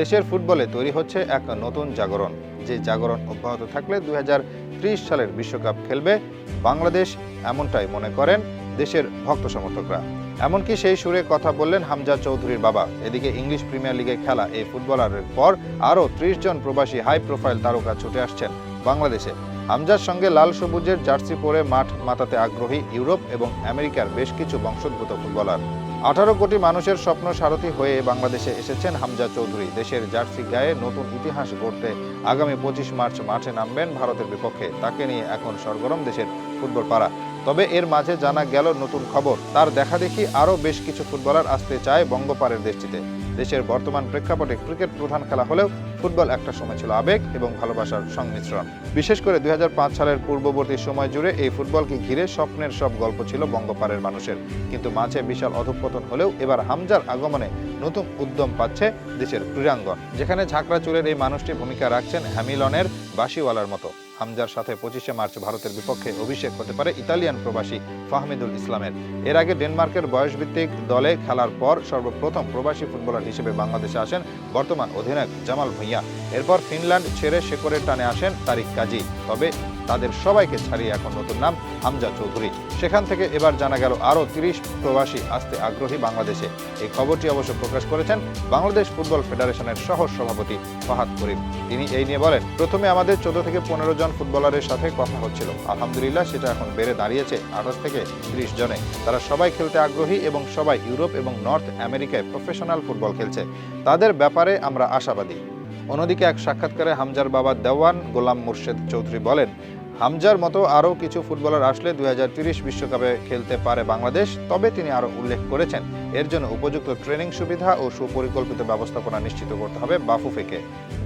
দেশের ফুটবলে তৈরি হচ্ছে এক নতুন জাগরণ। যে জাগরণ অব্যাহত থাকলে দুই সালের বিশ্বকাপ খেলবে বাংলাদেশ, এমনটাই মনে করেন দেশের ভক্ত সমর্থকরা। এমনকি সেই সুরে কথা বললেন হামজা চৌধুরীর বাবা। এদিকে ইংলিশ প্রিমিয়ার লিগে খেলা এই ফুটবলারের পর আরও ত্রিশ জন প্রবাসী হাই প্রোফাইল তারকা ছুটে আসছেন বাংলাদেশে। হামজার সঙ্গে লাল সবুজের জার্সি পরে মাঠ মাতাতে আগ্রহী ইউরোপ এবং আমেরিকার বেশ কিছু বংশোদ্ভূত ফুটবলার। আঠারো কোটি মানুষের স্বপ্ন সারথী হয়ে বাংলাদেশে এসেছেন হামজা চৌধুরী। দেশের জার্সি গায়ে নতুন ইতিহাস গড়তে আগামী পঁচিশ মার্চ মাঠে নামবেন ভারতের বিপক্ষে। তাকে নিয়ে এখন সরগরম দেশের ফুটবল পাড়া। তবে এর মাঝে জানা গেল নতুন খবর। তার দেখা দেখি আরও বেশ কিছু ফুটবলার আসতে চায় বঙ্গপাড়ের দেশটিতে। দেশের বর্তমান প্রেক্ষাপটে ক্রিকেট প্রধান খেলা হলেও ফুটবল একটা সময় ছিল আবেগ এবং ভালোবাসার সংমিশ্রণ। বিশেষ করে দুই সালের পূর্ববর্তী সময় জুড়ে এই ফুটবলকে ঘিরে স্বপ্নের সব গল্প ছিল বঙ্গপাড়ের মানুষের। কিন্তু মাঝে বিশাল অধঃপতন হলেও এবার হামজার আগমনে নতুন উদ্যম পাচ্ছে দেশের ক্রীড়াঙ্গন, যেখানে ঝাঁকড়া চুলের এই মানুষটি ভূমিকা রাখছেন হ্যামিলনের বাসিওয়ালার মতো। হামজার সাথে পঁচিশে মার্চ ভারতের বিপক্ষে অভিষেক হতে পারে ইতালিয়ান প্রবাসী ফাহমিদুল ইসলামের। এর আগে ডেনমার্কের বয়সভিত্তিক দলে খেলার পর সর্বপ্রথম প্রবাসী ফুটবলার হিসেবে বাংলাদেশে আসেন বর্তমান অধিনায়ক জামাল ভুঁইয়া। এরপর ফিনল্যান্ড ছেড়ে শেকরের টানে আসেন তারিক কাজী। তবে তাদের সবাইকে ছাড়িয়ে এখন নতুন নাম হামজা চৌধুরী। সেখান থেকে এবার জানা গেল আরও তিরিশ প্রবাসী আসতে আগ্রহী বাংলাদেশে। এই খবরটি অবশ্য প্রকাশ করেছেন বাংলাদেশ ফুটবল ফেডারেশনের সহ সভাপতি ফাহাদ করিম। তিনি এই নিয়ে বলেন, প্রথমে আমাদের চোদ্দ থেকে পনেরো জন ফুটবলারের সাথে কথা হচ্ছিল। আলহামদুলিল্লাহ সেটা এখন বেড়ে দাঁড়িয়েছে আঠাশ থেকে ত্রিশ জনে। তারা সবাই খেলতে আগ্রহী এবং সবাই ইউরোপ এবং নর্থ আমেরিকায় প্রফেশনাল ফুটবল খেলছে। তাদের ব্যাপারে আমরা আশাবাদী। অন্যদিকে এক সাক্ষাৎকারে হামজার বাবা দেওয়ান গোলাম মুর্শেদ চৌধুরী বলেন হামজার মতো আরও কিছু ফুটবলার আসলে দুই বিশ্বকাপে খেলতে পারে বাংলাদেশ, তবে তিনি আরও উল্লেখ করেছেন, এর জন্য উপযুক্ত ট্রেনিং সুবিধা ও সুপরিকল্পিত ব্যবস্থাপনা নিশ্চিত করতে হবে বাফুফেকে।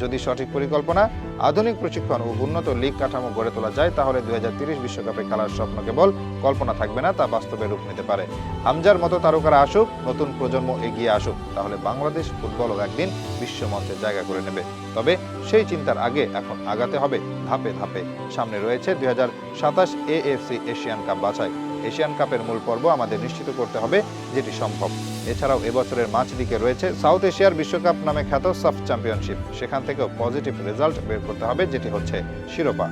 যদি সঠিক পরিকল্পনা, আধুনিক প্রশিক্ষণ ও উন্নত লীগ কাঠামো গড়ে তোলা যায়, তাহলে দুই বিশ্বকাপে খেলার স্বপ্ন কেবল কল্পনা থাকবে না, তা বাস্তবে রূপ নিতে পারে। হামজার মতো তারকারা আসুক, নতুন প্রজন্ম এগিয়ে আসুক, তাহলে বাংলাদেশ ফুটবলও একদিন বিশ্বমঞ্চে জায়গা করে নেবে। তবে সেই চিন্তার আগে এখন আগাতে হবে। ধাপে ধাপে সামনে রয়েছে। দুই হাজার সাতাশ এএফসি এশিয়ান কাপ বাছাই। এশিয়ান কাপের মূল পর্ব আমাদের নিশ্চিত করতে হবে, যেটি সম্ভব। এছাড়াও এবছরের মাঝ দিকে রয়েছে সাউথ এশিয়ার বিশ্বকাপ নামে খ্যাত সাফ চ্যাম্পিয়নশিপ সেখান থেকেও পজিটিভ রেজাল্ট বের করতে হবে, যেটি হচ্ছে শিরোপা।